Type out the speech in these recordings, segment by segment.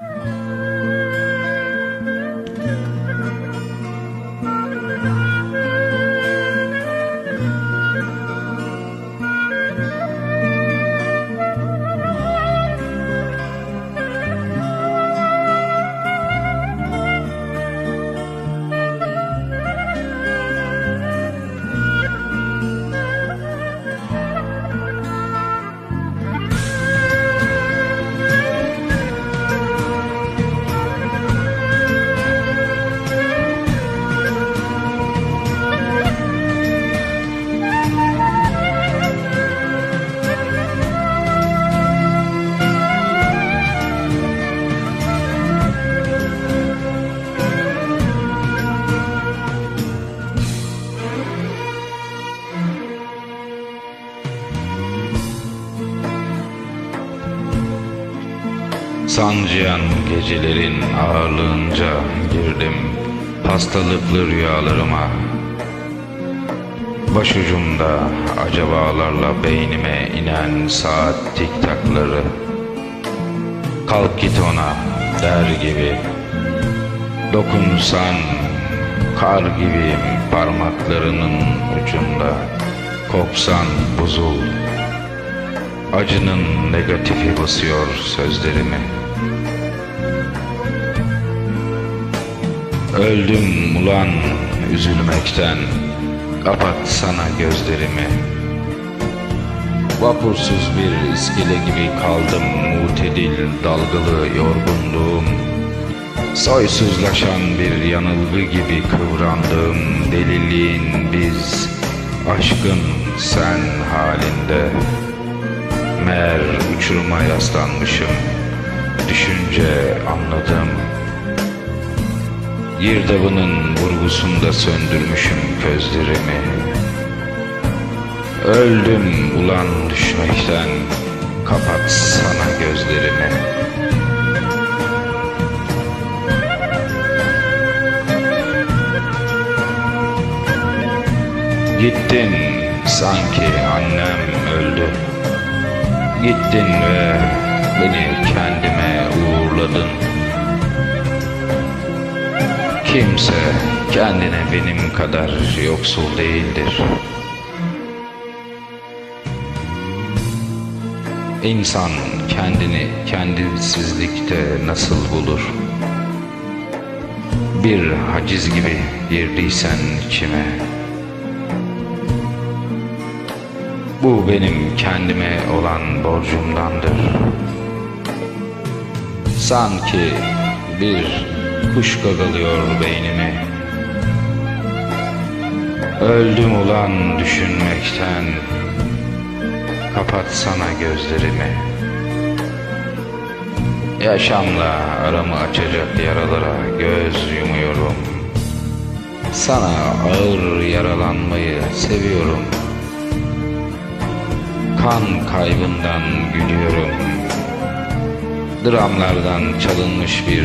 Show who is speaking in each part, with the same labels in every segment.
Speaker 1: Thank you. Sancıyan gecelerin ağırlığınca girdim hastalıklı rüyalarıma. Başucumda acabalarla beynime inen saat tiktakları. Kalk git ona der gibi. Dokunsan kar gibiyim parmaklarının ucunda. Kopsan buzul. Acının negatifi basıyor sözlerimi. Öldüm ulan üzülmekten. Kapat sana gözlerimi. Vapursuz bir iskele gibi kaldım. Mutedil dalgalı yorgunluğum. Soysuzlaşan bir yanılgı gibi kıvrandım. Deliliğin biz Aşkın sen halinde. Meğer uçuruma yaslanmışım. Düşünce anladım Girdabının vurgusunda söndürmüşüm közlerimi. Öldüm ulan düşmekten Kapat sana gözlerimi. Gittin sanki annem öldü. Gittin ve beni kendime uğurladın Kimse kendine benim kadar yoksul değildir. İnsan kendini kendisizlikte nasıl bulur? Bir haciz gibi girdiysen içime. Bu benim kendime olan borcumdandır. Sanki bir kuş gagalıyor beynimi. Öldüm ulan düşünmekten. Kapatsana gözlerimi. Yaşamla aramı açacak yaralara göz yumuyorum. Sana ağır yaralanmayı seviyorum. Kan kaybından gülüyorum. Dramlardan çalınmış bir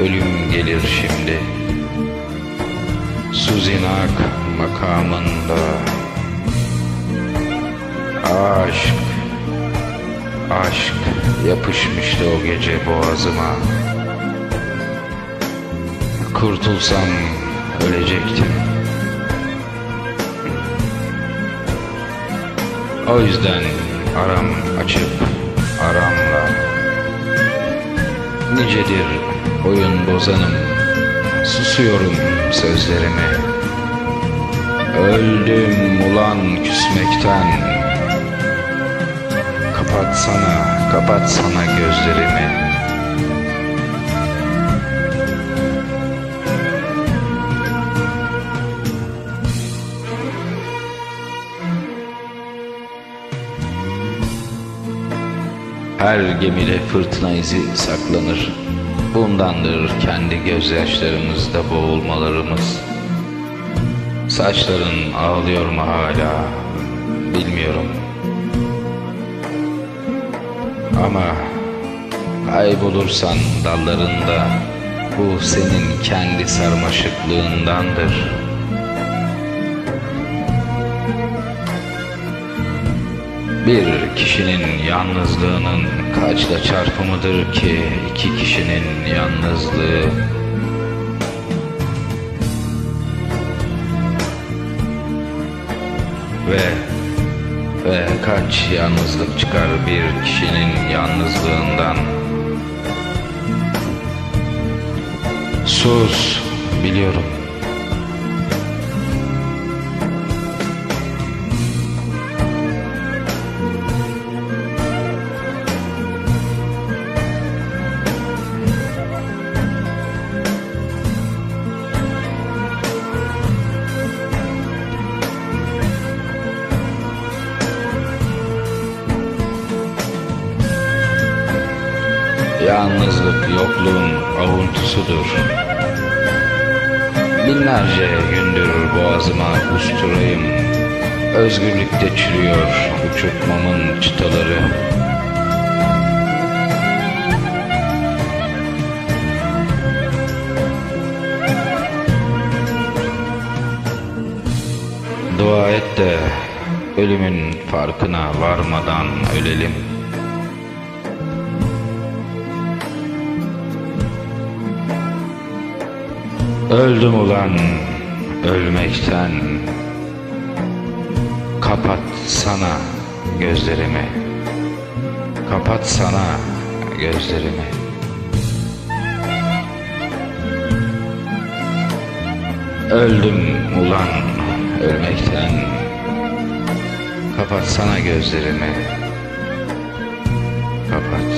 Speaker 1: ölüm gelir şimdi. Suzinak makamında aşk, aşk yapışmıştı o gece boğazıma. Kurtulsam ölecektim. O yüzden aram açıp aramla Nicedir oyun bozanım? Susuyorum sözlerimi Öldüm ulan küsmekten. Kapatsana, kapatsana gözlerimi Her gemide fırtına izi saklanır. Bundandır kendi gözyaşlarımızda boğulmalarımız. Saçların ağlıyor mu hala bilmiyorum. Ama kaybolursan dallarında bu senin kendi sarmaşıklığındandır. Bir kişinin yalnızlığının kaçla çarpımıdır ki iki kişinin yalnızlığı? Ve ve kaç yalnızlık çıkar bir kişinin yalnızlığından? Sus biliyorum Yalnızlık yokluğun avuntusudur. Binlerce gündür boğazıma usturayım. Özgürlükte çürüyor uçurtmamın çıtaları. Dua et de ölümün farkına varmadan ölelim. Öldüm ulan ölmekten. Kapat sana gözlerimi. Kapat sana gözlerimi. Öldüm ulan ölmekten. Kapat sana gözlerimi. Kapat